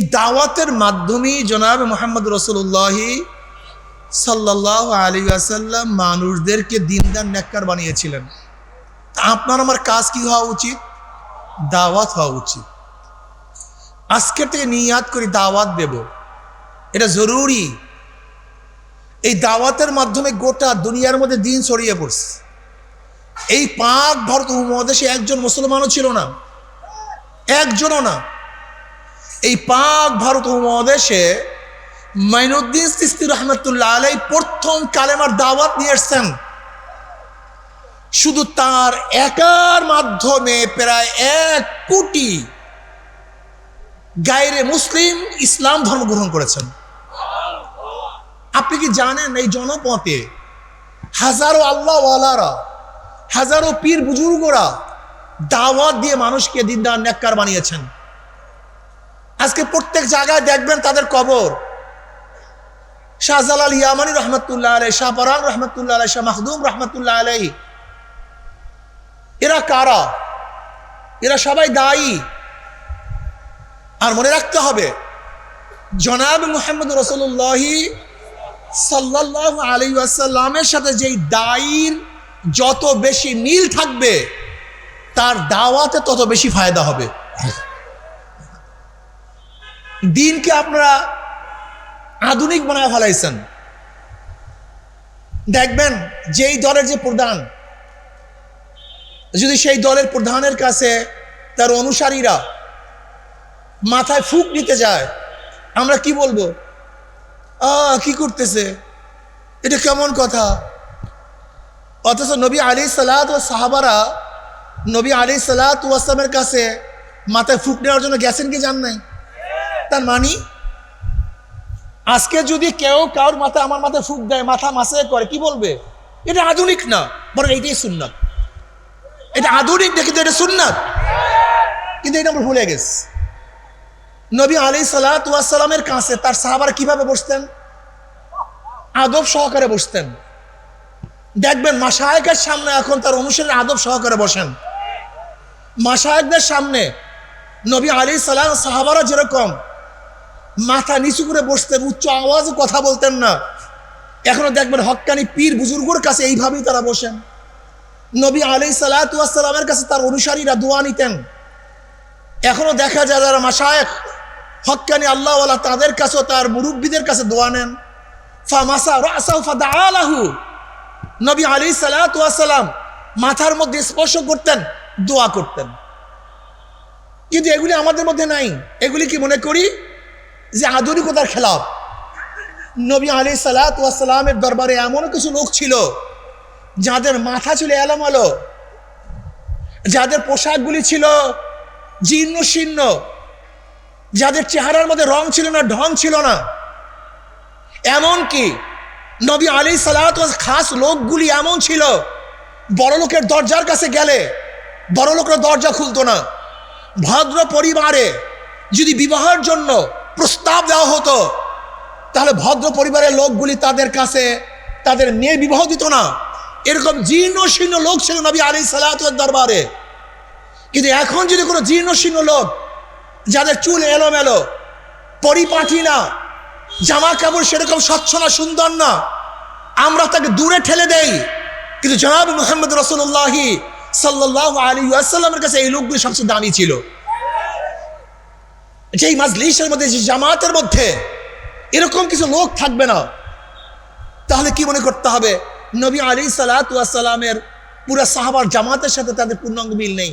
দাওয়াতের মাধ্যমেই জনাব মোহাম্মদ রসুল্লাহি সাল্লাহ আলী আসাল্লাম মানুষদেরকে দিনদার নেককার বানিয়েছিলেন। আপনার আমার কাজ কি হওয়া উচিত? দাওয়াত হওয়া উচিত। আজকের থেকে নিয়াদ করি দাওয়াত দেব। এটা জরুরি। এই দাওয়াতের মাধ্যমে গোটা দুনিয়ার মধ্যে দিন ছড়িয়ে পড়ছে। এই পাক ভারত উপমহাদেশে একজন মুসলমানও ছিল না। একজনও না। এই পাক ভারত উপমহাদেশে মাইনুদ্দিন সিস্তি রহমতুল্লাহ আলাই প্রথম কালেমার দাওয়াত নিয়ে এসছেন। শুধু তার একার মাধ্যমে প্রায় এক কোটি গায়রে মুসলিম ইসলাম ধর্ম গ্রহণ করেছেন। আপনি কি জানেন এই জনপথে হাজারো আল্লাহওয়ালারা, হাজারো পীর বুজুর্গরা দাওয়াত দিয়ে মানুষকে দিনদার নেককার বানিয়েছেন? আজকে প্রত্যেক জায়গায় দেখবেন তাদের কবর। শাহজালাল ইয়ামানি রহমতুল্লাহ আলাই শাহ পরান রহমতুল্লাহ আলাই শাহ মাহদুম রহমতুল্লাহ আলাই এরা কারা? এরা সবাই দায়ী। আর মনে রাখতে হবে, জনাব মোহাম্মদ রসুল্লাহি সাল্লাহ আলী আসাল্লামের সাথে যেই দায়ীর যত বেশি মিল থাকবে, তার দাওয়াতে তত বেশি ফায়দা হবে। দিনকে আপনারা আধুনিক বানায় ফেলাইছেন। দেখবেন, যেই দলের যে প্রধান, যদি সেই দলের প্রধানের কাছে তার অনুসারীরা মাথায় ফুক নিতে যায়, আমরা কি বলব? আ, কি করতেছে? এটা কেমন কথা? অথচ নবী আলী সালাত ও সাহাবারা নবী আলী সালাত ওয়াসামের কাছে মাথায় ফুক নেওয়ার জন্য গেছেন কি জান নাই? তার মানি? আজকে যদি কেউ কারোর মাথায় আমার মাথায় ফুক দেয়, মাথা মাসে করে, কি বলবে? এটা আধুনিক না, বরং এইটাই সুন্নাত। এটা আধুনিক দেখি তো এটা সুন্নাত। কিন্তু এটা আমরা ভুলে গেছি। নবী আলী সালাতামের কাছে তার সাহাবার কীভাবে বসতেন? আদব সহকারে বসতেন। দেখবেন মাসায়কের সামনে এখন তার অনুসারীর আদব সহকারে বসেন। মাসায়কদের সামনে নবী আলী সালাম, সাহাবারা যেরকম মাথা নিচু করে বসতেন, উচ্চ আওয়াজে কথা বলতেন না। এখনও দেখবেন হক্কানি পীর বুজুর্গর কাছে এইভাবেই তারা বসেন। নবী আলী সালাতামের কাছে তার অনুসারীরা দোয়া নিতেন। এখনও দেখা যায় যারা মাসায়ক হক্কানি আল্লাহওয়ালা তাদের কাছেও তার মুরব্বীদের কাছে দোয়া নেন। নবী আলী মাথার মধ্যে স্পর্শ করতেন, দোয়া করতেন। কিন্তু এগুলি আমাদের মধ্যে নাই। এগুলি কি মনে করি? যে আধুনিকতার খেলাফ। নবী আলী সালাতামের দরবারে এমন কিছু লোক ছিল, যাদের মাথা ছিল এলোমালো, যাদের পোশাকগুলি ছিল জীর্ণ শীর্ণ, যাদের চেহারার মধ্যে রং ছিল না, ঢং ছিল না। এমন কি নবী আলী সালাত খাস লোকগুলি এমন ছিল, বড় লোকের দরজার কাছে গেলে বড় লোকের দরজা খুলতো না। ভদ্র পরিবারে যদি বিবাহের জন্য প্রস্তাব দেওয়া হতো। তাহলে ভদ্র পরিবারের লোকগুলি তাদের কাছে তাদের মেয়ে বিবাহ দিত না। এরকম জীর্ণ শীর্ণ লোক ছিল নবী আলী সালাতের দরবারে। কিন্তু এখন যদি কোনো জীর্ণ শীর্ণ লোক, যাদের চুল এলোমেলো পরিপাঠি না জামা কাপড় সেরকম স্বচ্ছ না, সুন্দর না, আমরা তাকে দূরে ঠেলে দেই। কিন্তু জনাব মোহাম্মদ রসুল্লাহি সাল্লাহ আলী আসাল্লামের কাছে এই লোকগুলি সবচেয়ে দামি ছিল। যেই মাজলিসের মধ্যে, যে জামাতের মধ্যে এরকম কিছু লোক থাকবে না, তাহলে কি মনে করতে হবে? নবী আলী সালাতামের পুরা সাহাবার জামাতের সাথে তাদের পূর্ণাঙ্গ মিল নেই।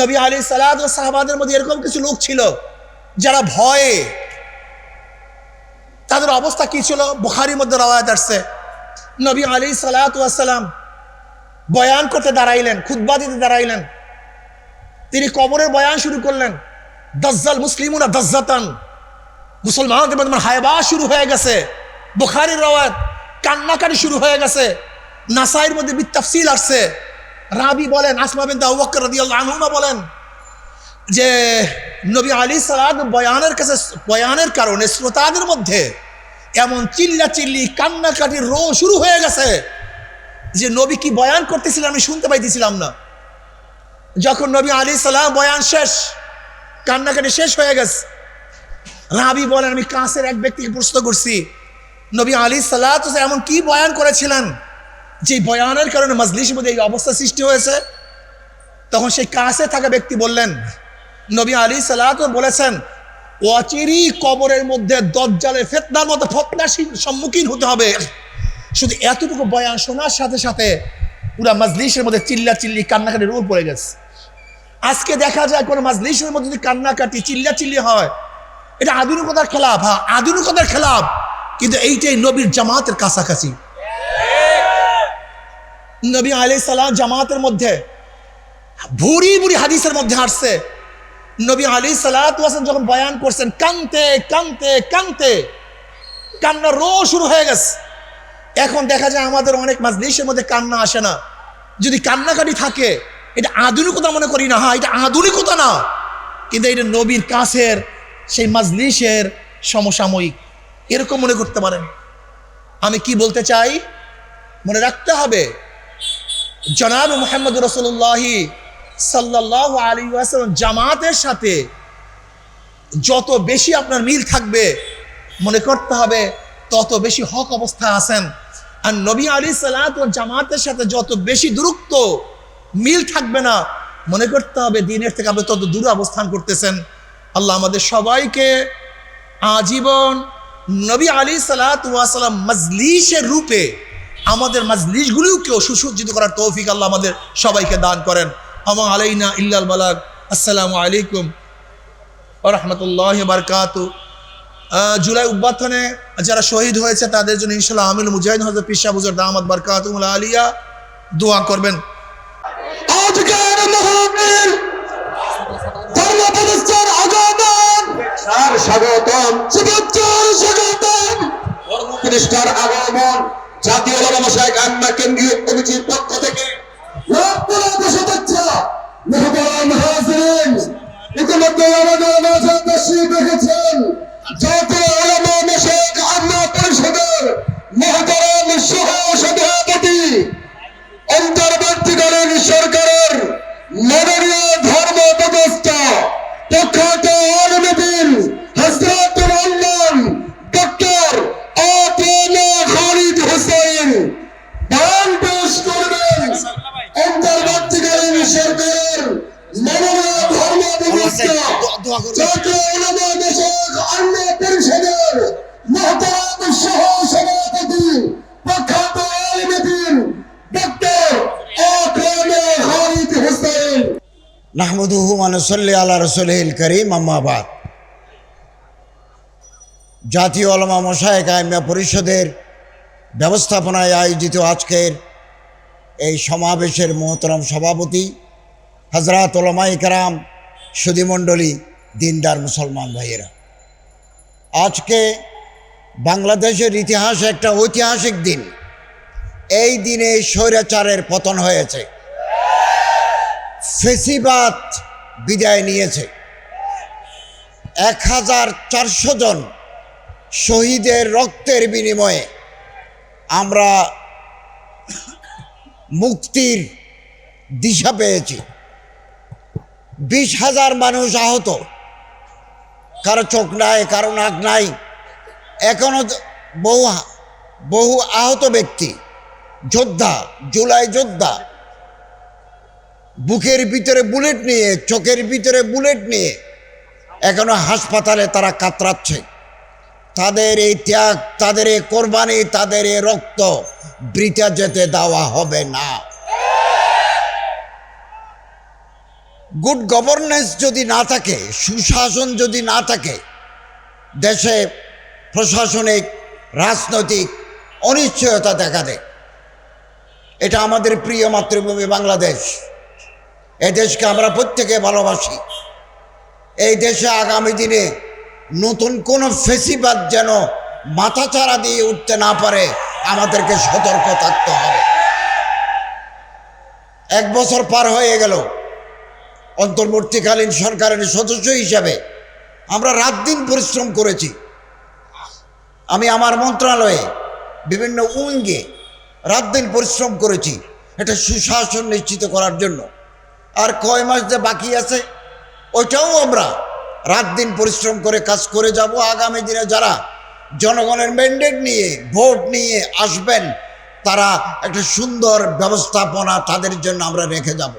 নবী আলী সালাত ও সাহাবাদের মধ্যে এরকম কিছু লোক ছিল যারা ভয়ে তাদের অবস্থা কি ছিল? বুখারির মধ্যে রওয়ায়ত আসছে। নবী আলী সালাতাম বয়ান করতে দাঁড়াইলেন খুদ্া দিতে দাঁড়াইলেন। তিনি কবরের বয়ান শুরু করলেন। দজ্জাল মুসলিমুনা দজ্জাতান। মুসলমানদের মধ্যে হায়বা শুরু হয়ে গেছে বুখারির রওয়ায়ত কান্নাকাটি শুরু হয়ে গেছে নাসাইয়ের মধ্যে বিত্তাফসিল আসছে। রাবি বলেন, আসমা বিন আবুবকর রাদিয়াল্লাহু আনহুমা বলেন যে, নবী আলী সালাদ বয়ানের কাছে, বয়ানের কারণে শ্রোতাদের মধ্যে এমন চিল্লা চিল্লি কান্নাকাটির রো শুরু হয়ে গেছে যে, নবী কি বয়ান করতেছিলেন আমি শুনতে পাইতেছিলাম না। যখন নবী আলী সালাম বয়ান শেষ কান্নাকাটি শেষ হয়ে গেছে। রাবি বলেন, আমি কাছের এক ব্যক্তিকে প্রশ্ন করছি। নবী আলী সাল্লাহ এমন কি বয়ান করেছিলেন? যে বয়ানের কারণে মজলিসের মধ্যে এই অবস্থা সৃষ্টি হয়েছে? তখন সেই কাছে থাকা ব্যক্তি বললেন, নবী আলী সাল্লাহ বলেছেন অচিরি কবরের মধ্যে দজ্জালের ফেতনার মতো ফতনার সম্মুখীন হতে হবে। শুধু এতটুকু বয়ান শোনার সাথে সাথে পুরা মজলিসের মধ্যে চিল্লা চিল্লি কান্নাকাটি রোল পড়ে গেছে। আজকে দেখা যায় কোনো মাজলিসের মধ্যে যদি কান্নাকাটি চিল্লা চিল্লি হয়, এটা আধুনিকতার খেলাফ হ্যাঁ আধুনিকতার খেলাফ, কিন্তু এইটাই নবীর জামাতের কাছাকাছি। নবী আলি সালাম জামাতের মধ্যে, ভুরি ভুরি হাদিসের মধ্যে আসছে। নবী আলী সালাম যখন বয়ান করছেন কানতে কানতে কানতে কান্না রো শুরু হয়ে গেছে। এখন দেখা যায় আমাদের অনেক মাজলিসের মধ্যে কান্না আসে না। যদি কান্নাকাটি থাকে এটা আধুনিকতা মনে করি না হ্যাঁ এটা আধুনিকতা না। কিন্তু এটা নবীর কাছের, সেই মাজলিসের সমসাময়িক। এরকম মনে করতে পারেন। আমি কি বলতে চাই? মনে রাখতে হবে, জনাব মোহাম্মদ রসুল্লাহি সাল্লাহ আলী আসালাম জামাতের সাথে যত বেশি আপনার মিল থাকবে, মনে করতে হবে তত বেশি হক অবস্থায় আছেন। আর নবী আলী সালাত জামাতের সাথে যত বেশি দূরত্ব মিল থাকবে না। মনে করতে হবে দিনের থেকে আপনি তত দূরে অবস্থান করতেছেন। আল্লাহ আমাদের সবাইকে আজীবন নবী আলী সালাতাম মজলিসের রূপে আমাদের মজলিসগুলিকেও সুসজ্জিত করার তৌফিক আল্লাহ আমাদের সবাইকে দান করেন। আমা আলাইনা ইল্লাল বালাক আসসালামু আলাইকুম রহমতুল্লাহ বারকাতু। জুলাই উব্বাথনে যারা শহীদ হয়েছে তাদের জন্য ইনশাল্লাহ আমিল মুজাহিদ হজরত পিসা বুজর দামাদ বারকাতুল আলিয়া দোয়া করবেন। আজকের মহাবীর ধর্ম প্রতিষ্ঠার আগমন। স্যার স্বাগতম। শুভেচ্ছার স্বাগতম। ধর্ম প্রতিষ্ঠার আগমন। জাতীয় জনমশাই কান্না কেন্দ্রীয় কমিটির পক্ষ থেকে। লাখ শুভেচ্ছা। মেহমান হাজরিন ইতিমধ্যে আমাদের মাঝে তশরিফ রেখেছেন জাতীয় ওলামা মশাই কান্না পরিষদের মহতরম সহ সভাপতি। অন্তর্বর্তীকালীন সরকারের মাননীয় ধর্ম উপদেষ্টা প্রখ্যাত নাহমদুহু মানসল্লি আল্লাহ রসুলহিল করিম আম্মাবাদ জাতীয় আলমা মশায় কায়মিয়া পরিষদের ব্যবস্থাপনায় আয়োজিত আজকের এই সমাবেশের মহতরম সভাপতি হজরাত ওলামাই কারাম সুদীমণ্ডলী দিনদার মুসলমান ভাইয়েরা। আজকে বাংলাদেশের ইতিহাসে একটা ঐতিহাসিক দিন। এই দিনে স্বৈরাচারের পতন হয়েছে। ফেসিবাদ বিদায় নিয়েছে। এক হাজার চারশো জন শহীদের রক্তের বিনিময়ে আমরা মুক্তির দিশা পেয়েছি। বিশ হাজার মানুষ আহত। কারও চোখ নাই, কারও নাক নাই। এখনও বহু বহু আহত ব্যক্তি। যোদ্ধা, জুলাই যোদ্ধা বুকের ভিতরে বুলেট নিয়ে, চোখের ভিতরে বুলেট নিয়ে এখনও হাসপাতালে তারা কাতরাচ্ছে। তাদের এই ত্যাগ, তাদের এই কোরবানি, তাদের এই রক্ত বৃথা যেতে দেওয়া হবে না। গুড গভর্নেন্স যদি না থাকে, সুশাসন যদি না থাকে, দেশে প্রশাসনিক, রাজনৈতিক অনিশ্চয়তা দেখা দেয়। এটা আমাদের প্রিয় মাতৃভূমি বাংলাদেশ। এই দেশকে আমরা প্রত্যেকে ভালোবাসি। এই দেশে আগামী দিনে নতুন কোনো ফেসিবাদ যেন মাথাচাড়া দিয়ে উঠতে না পারে, আমাদেরকে সতর্ক থাকতে হবে। এক বছর পার হয়ে গেল। অন্তর্বর্তীকালীন সরকারের সদস্য হিসাবে আমরা রাত দিন পরিশ্রম করেছি। আমি আমার মন্ত্রণালয়ে বিভিন্ন উইঙ্গে রাত দিন পরিশ্রম করেছি। এটা সুশাসন নিশ্চিত করার জন্য। আর কয় মাস যে বাকি আছে, ওইটাও আমরা রাত দিন পরিশ্রম করে কাজ করে যাব। আগামী দিনে যারা জনগণের ম্যান্ডেট নিয়ে, ভোট নিয়ে আসবেন, তারা একটা সুন্দর ব্যবস্থাপনা তাদের জন্য আমরা রেখে যাব।